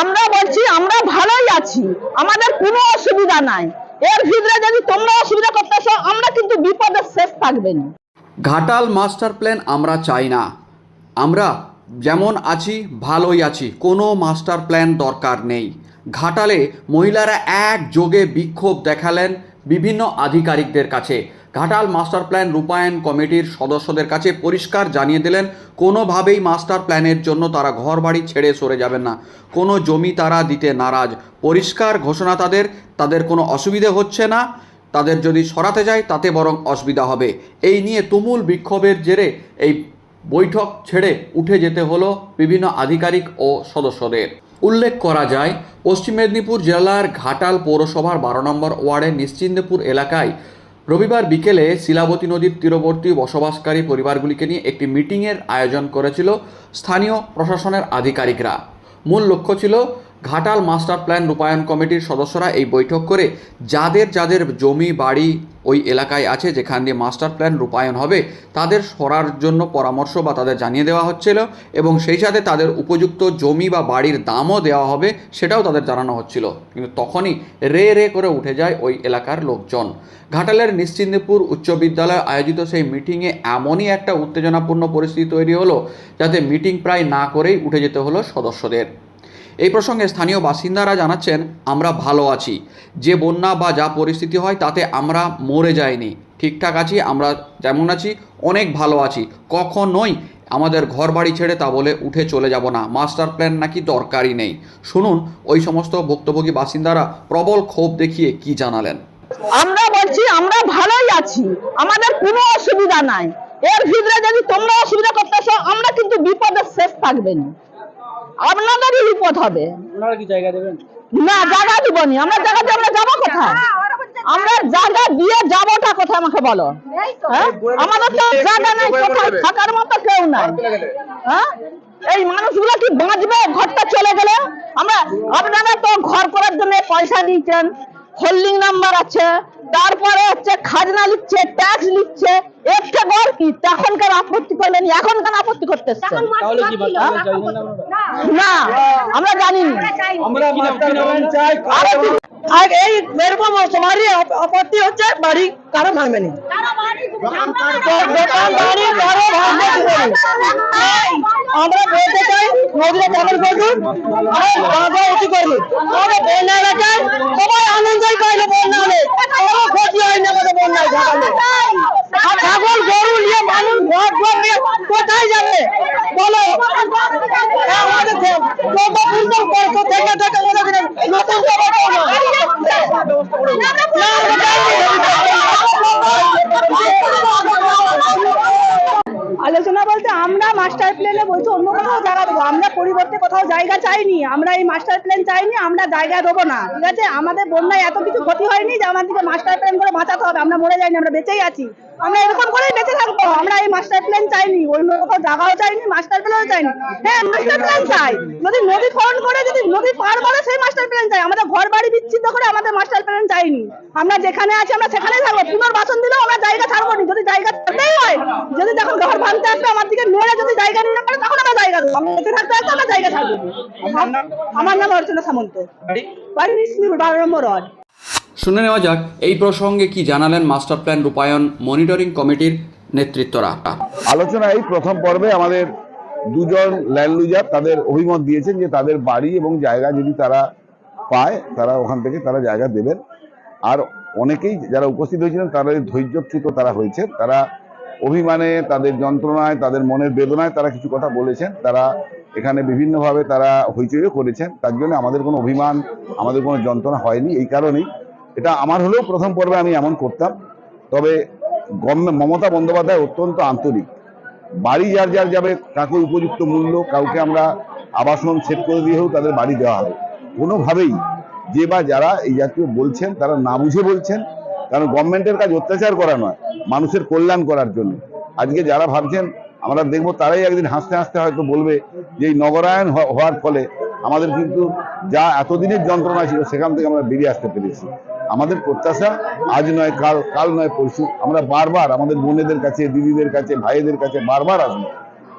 আমরা বলছি, আমরা ভালোই আছি, আমাদের কোনো অসুবিধা নাই। এর ভিতরে যদি তোমরা অসুবিধা করতেছ আমরা কিন্তু বিপদের শেষ থাকবে না। ঘাটাল মাস্টার প্ল্যান আমরা চাই না। আমরা যেমন আছি, ভালোই আছি, কোনো মাস্টার প্ল্যান দরকার নেই। ঘাটালে মহিলারা একযোগে বিক্ষোভ দেখালেন বিভিন্ন আধিকারিকদের কাছে। ঘাটাল মাস্টার প্ল্যান রূপায়ণ কমিটির সদস্যদের কাছে পরিষ্কার জানিয়ে দিলেন, কোনোভাবেই মাস্টার প্ল্যানের জন্য তারা ঘর বাড়ি ছেড়ে সরে যাবেন না। কোনো জমি তারা দিতে নারাজ। পরিষ্কার ঘোষণা তাদের তাদের কোনো অসুবিধে হচ্ছে না। তাদের যদি সরাতে যায়, তাতে বরং অসুবিধা হবে। এই নিয়ে তুমুল বিক্ষোভের জেরে এই বৈঠক ছেড়ে উঠে যেতে হলো বিভিন্ন আধিকারিক ও সদস্যদের। উল্লেখ করা যায়, পশ্চিম মেদিনীপুর জেলার ঘাটাল পৌরসভার বারো নম্বর ওয়ার্ডের নিশ্চিন্দপুর এলাকায় রবিবার বিকেলে শিলাবতী নদীর তীরবর্তী বসবাসকারী পরিবারগুলিকে নিয়ে একটি মিটিংয়ের আয়োজন করেছিল স্থানীয় প্রশাসনের আধিকারিকরা। মূল লক্ষ্য ছিল ঘাটাল মাস্টার প্ল্যান রূপায়ণ কমিটির সদস্যরা এই বৈঠক করে যাদের যাদের জমি, বাড়ি ওই এলাকায় আছে যেখান দিয়ে মাস্টার প্ল্যান রূপায়ণ হবে, তাদের সরার জন্য পরামর্শ বা তাদের জানিয়ে দেওয়া হচ্ছিল এবং সেই সাথে তাদের উপযুক্ত জমি বা বাড়ির দামও দেওয়া হবে সেটাও তাদের জানানো হচ্ছিল। কিন্তু তখনই রে রে করে উঠে যায় ওই এলাকার লোকজন। ঘাটালের নিশ্চিন্দিপুর উচ্চ বিদ্যালয়ে আয়োজিত সেই মিটিংয়ে এমনই একটা উত্তেজনাপূর্ণ পরিস্থিতি তৈরি হলো যাতে মিটিং প্রায় না করেই উঠে যেতে হলো সদস্যদের। এই প্রসঙ্গে স্থানীয় বাসিন্দারা জানাচ্ছেন, আমরা ভালো আছি। যে বন্যা বা যা পরিস্থিতি হয় তাতে আমরা মরে যাইনি। ঠিকঠাক আছি, আমরা যেমন আছি, অনেক ভালো আছি। কখনোই আমাদের ঘর বাড়ি ছেড়ে তা বলে উঠে চলে যাব না। মাস্টার প্ল্যান নাকি দরকারই নেই। শুনুন, ওই সমস্ত ভুক্তভোগী বাসিন্দারা প্রবল ক্ষোভ দেখিয়ে কি জানালেন? আমরা বলছি, আমরা ভালোই আছি। আমাদের কোনো অসুবিধা নাই। এর ভিতরে যদি তোমরা অসুবিধা করতেছো, আমরা কিন্তু বিপদের শেষ থাকবে না। আপনাদেরই বিপদ হবে। ওনারা কি জায়গা দেবেন? না জায়গা দিবনি। আমরা জায়গা দিয়ে আমরা যাব কোথায়? আমরা জায়গা দিয়ে যাবোটা কোথায় আমাকে বলো। হ্যাঁ? আমাদের তো জায়গা নাই কোথায়? থাকার মতো কেউ নাই। হ্যাঁ? এই মানুষগুলো কি বাঁচবে? ঘরটা চলে গেলে? আমরা আপনারা তো ঘর করার জন্য পয়সা দিয়েছেন। হোল্ডিং নাম্বার আছে। তারপরে হচ্ছে খাজনা লিখছে ট্যাক্স লিখছে। কি? তখনকার আপত্তি করলেন এখনকার আপত্তি করতেছে না আমরা? জানি আরে এই এরকম আপ- আপত্তি হচ্ছে বাড়ি কারও। আমরা বলতে চাই নদীরা কেমন করুন। আমরা উঁচু করবি আমরা বন্যা এলাকায় সবাই আনন্দই পাইলে বন্যা হলে কোনো ক্ষতি হয় না আমাদের বন্যায় ঘটালে আর ছাগল গরু নিয়ে মানুষ ঘর ঘর নিয়ে আলোচনা বলতে আমরা মাস্টার প্ল্যানে বলছি, অন্য কোথাও জায়গা দেবো, আমরা পরিবর্তে কোথাও জায়গা চাইনি, আমরা এই মাস্টার প্ল্যান চাইনি, আমরা জায়গা দেবো না। ঠিক আছে? আমাদের বন্যায় এত কিছু ক্ষতি হয়নি যে আমাদেরকে মাস্টার প্ল্যান করে বাঁচাতে হবে, আমরা মরে যাইনি, আমরা বেঁচেই আছি। আমরা এরকম করেই বেঁচে থাকব। আমরা এই মাস্টার প্ল্যান চাইনি অন্য কোথাও জায়গাও চাইনি মাস্টার প্ল্যানও চাইনি। হ্যাঁ মাস্টার প্ল্যান চাই। যদি নদী খনন করে যদি নদী পার করে সেই মাস্টার প্ল্যান চাই। আমাদের ঘর বাড়ি বিচ্ছিন্ন করে আমাদের মাস্টার প্ল্যান চাইনি। আমরা যেখানে আছি আমরা সেখানেই থাকব। পুনর্বাসন দিলেও আমরা জায়গা ছাড়বো না। যদি জায়গা ছাড়তেই হয় যদি যখন ঘর ভাঙতে আসবে আমার দিকে নড়ে যদি জায়গা নিয়ে পারে তখন আমরা জায়গা দেবো। আমরা বেঁচে থাকতে আসলে আমরা জায়গা ছাড়বো। আমার নাম অর্চনা সামন্ত। বাড়ি? নিশ্চিত বারো নম্বর ওয়ার্ড। শুনে নেওয়া যাক, এই প্রসঙ্গে কি জানালেন মাস্টার প্ল্যান রূপায়ণ মনিটরিং কমিটির নেতৃত্বরা। আলোচনা এই প্রথম পর্বে আমাদের দুজন ল্যান্ড লুজার তাদের অভিমত দিয়েছেন যে তাদের বাড়ি এবং জায়গা যদি তারা পায়, তারা ওখান থেকে তারা জায়গা দেবেন। আর অনেকেই যারা উপস্থিত হয়েছিলেন, তারা ধৈর্যচ্যুত তারা হয়েছে, তারা অভিমানে, তাদের যন্ত্রণায়, তাদের মনের বেদনায় তারা কিছু কথা বলেছেন। তারা এখানে বিভিন্নভাবে তারা হইচইও করেছেন। তার জন্য আমাদের কোনো অভিমান, আমাদের কোনো যন্ত্রণা হয়নি। এই কারণেই এটা আমার হলেও প্রথম পর্বে আমি এমন করতাম। তবে মমতা বন্দ্যোপাধ্যায় অত্যন্ত আন্তরিক। বাড়ি যার যার যাবে, কাকে উপযুক্ত মূল্য, কাউকে আমরা আবাসন সেট করে দিয়েও তাদের বাড়ি দেওয়া হবে কোনোভাবেই যে বা যারা এই জাতীয় বলছেন, তারা না বুঝে বলছেন, কারণ গভর্নমেন্টের কাজ অত্যাচার করা নয়, মানুষের কল্যাণ করার জন্য। আজকে যারা ভাবছেন, আমরা দেখব তারাই একদিন হাসতে হাসতে হয়তো বলবে যে এই নগরায়ণ হওয়ার ফলে আমাদের কিন্তু যা এতদিনের যন্ত্রণা ছিল, সেখান থেকে আমরা বেরিয়ে আসতে পেরেছি। আমাদের প্রত্যাশা আজ নয়, কাল কাল নয়, পরশু। আমরা বারবার আমাদের বোনেদের কাছে, দিদিদের কাছে, ভাইদের কাছে বারবার আসব।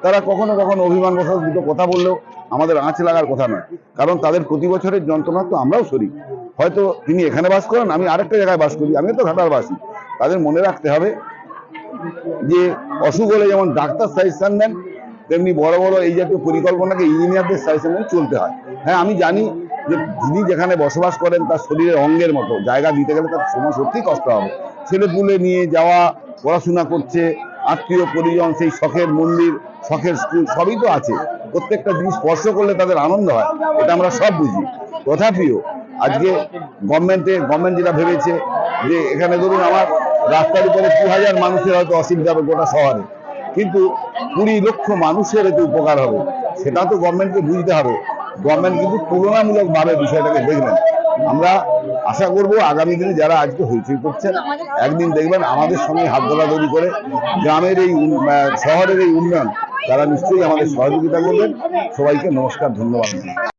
তারা কখনো কখনো অভিমান বসত দুটো কথা বললেও আমাদের আঁচ লাগার কথা নয়। কারণ তাদের প্রতি বছরের যন্ত্রণা তো আমরাও শরীর হয়তো তিনি এখানে বাস করেন, আমি আরেকটা জায়গায় বাস করি, আমিও তো ঘাটার বাসি। তাদের মনে রাখতে হবে যে অসুখ হলে যেমন ডাক্তার সাজেশন দেন, তেমনি বড় বড় এই জাতীয় পরিকল্পনাকে ইঞ্জিনিয়ারদের সাজেশন চলতে হয়। হ্যাঁ আমি জানি যে যিনি যেখানে বসবাস করেন, তার শরীরের অঙ্গের মতো, জায়গা দিতে গেলে তার সময় সত্যিই কষ্ট হবে। ছেলেপুলে নিয়ে যাওয়া, পড়াশোনা করছে, আত্মীয় পরিজন, সেই শখের মন্দির, শখের স্কুল সবই তো আছে। প্রত্যেকটা জিনিস স্পর্শ করলে তাদের আনন্দ হয়, এটা আমরা সব বুঝি। তথাপিও আজকে গভর্নমেন্টে, গভর্নমেন্ট যেটা ভেবেছে যে এখানে ধরুন আমার রাস্তার উপরে দু হাজার মানুষের হয়তো অসুবিধা হবে গোটা শহরে। কিন্তু কুড়ি লক্ষ মানুষের এতে উপকার হবে, সেটা তো গভর্নমেন্টকে বুঝতে হবে। গভর্নমেন্ট কিন্তু তুলনামূলকভাবে বিষয়টাকে দেখবেন। আমরা আশা করব আগামী দিনে যারা আজকে হইচই করছেন, একদিন দেখবেন আমাদের সঙ্গে হাত ধরাধরি করে গ্রামের এই শহরের এই উন্নয়ন, তারা নিশ্চয়ই আমাদের সহযোগিতা করবেন। সবাইকে নমস্কার, ধন্যবাদ।